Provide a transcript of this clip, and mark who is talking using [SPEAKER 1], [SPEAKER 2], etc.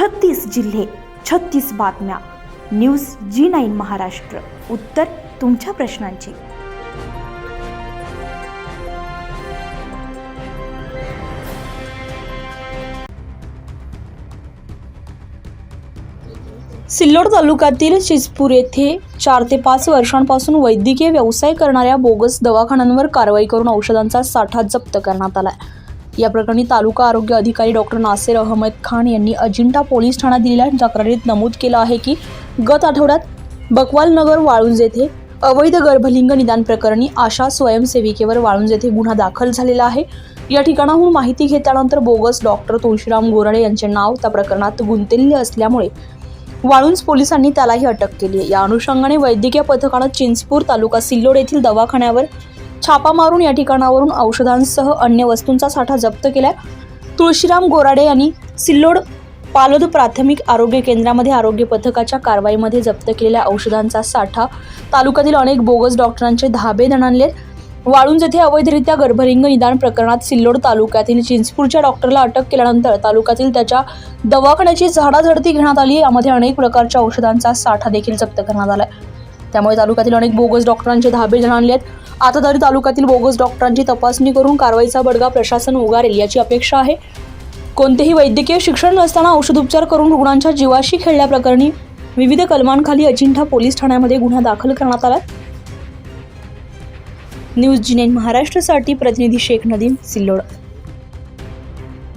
[SPEAKER 1] छत्तीस जिल्हे छत्तीस बातम्या. न्यूज जी नाईन महाराष्ट्र. उत्तर तुमच्या प्रश्नांची.
[SPEAKER 2] सिल्लोड तालुक्यातील शिजपूर येथे चार ते पाच वर्षांपासून वैद्यकीय व्यवसाय करणाऱ्या बोगस दवाखान्यांवर कारवाई करून औषधांचा साठा जप्त करण्यात आला या प्रकरणी तालुका आरोग्य अधिकारी डॉक्टर नासेर अहमद खान यांनी अजिंठा पोलीस ठाण्यात दिलेल्या तक्रारीत नमूद केलं आहे की गत आठवड्यात बकवाल नगर वाळुंज येथे अवैध गर्भलिंग निदान प्रकरणी आशा स्वयंसेविकेवर वाळुंज येथे गुन्हा दाखल झालेला आहे. या ठिकाणाहून माहिती घेतल्यानंतर बोगस डॉक्टर तुळशीराम गोराडे यांचे नाव त्या प्रकरणात गुंतलेले असल्यामुळे वाळुंज पोलिसांनी त्यालाही अटक केली आहे. या अनुषंगाने वैद्यकीय पथकानं चिंचपूर तालुका सिल्लोड येथील दवाखान्यावर छापा मारून या ठिकाणावरून औषधांसह अन्य वस्तूंचा साठा जप्त केलाय. तुळशीराम गोराडे यांनी सिल्लोड पालोद प्राथमिक आरोग्य केंद्रामध्ये आरोग्य पथकाच्या कारवाईमध्ये जप्त केलेल्या औषधांचा साठा तालुक्यातील अनेक बोगस डॉक्टरांचे धाबे दणाणले. वाळूंज येथे अवैधरित्या गर्भलिंग निदान प्रकरणात सिल्लोड तालुक्यातील चिंचपूरच्या डॉक्टरला अटक केल्यानंतर तालुक्यातील त्याच्या दवाखान्याची झाडाझडती घेण्यात आली. यामध्ये अनेक प्रकारच्या औषधांचा साठा देखील जप्त करण्यात आला त्यामुळे तालुक्यातील अनेक बोगस डॉक्टरांचे धाबे जणांले आहेत आता तरी तालुक्यातील बोगस डॉक्टरांची तपासणी करून कारवाईचा बडगा प्रशासन उगारेल याची अपेक्षा आहे. कोणतेही वैद्यकीय शिक्षण नसताना औषधोपचार करून रुग्णांच्या जीवाशी खेळल्याप्रकरणी विविध कलमांखाली अजिंठा पोलीस ठाण्यामध्ये गुन्हा दाखल करण्यात आला न्यूज जिनेन महाराष्ट्रासाठी प्रतिनिधी शेख नदीम सिल्लोड.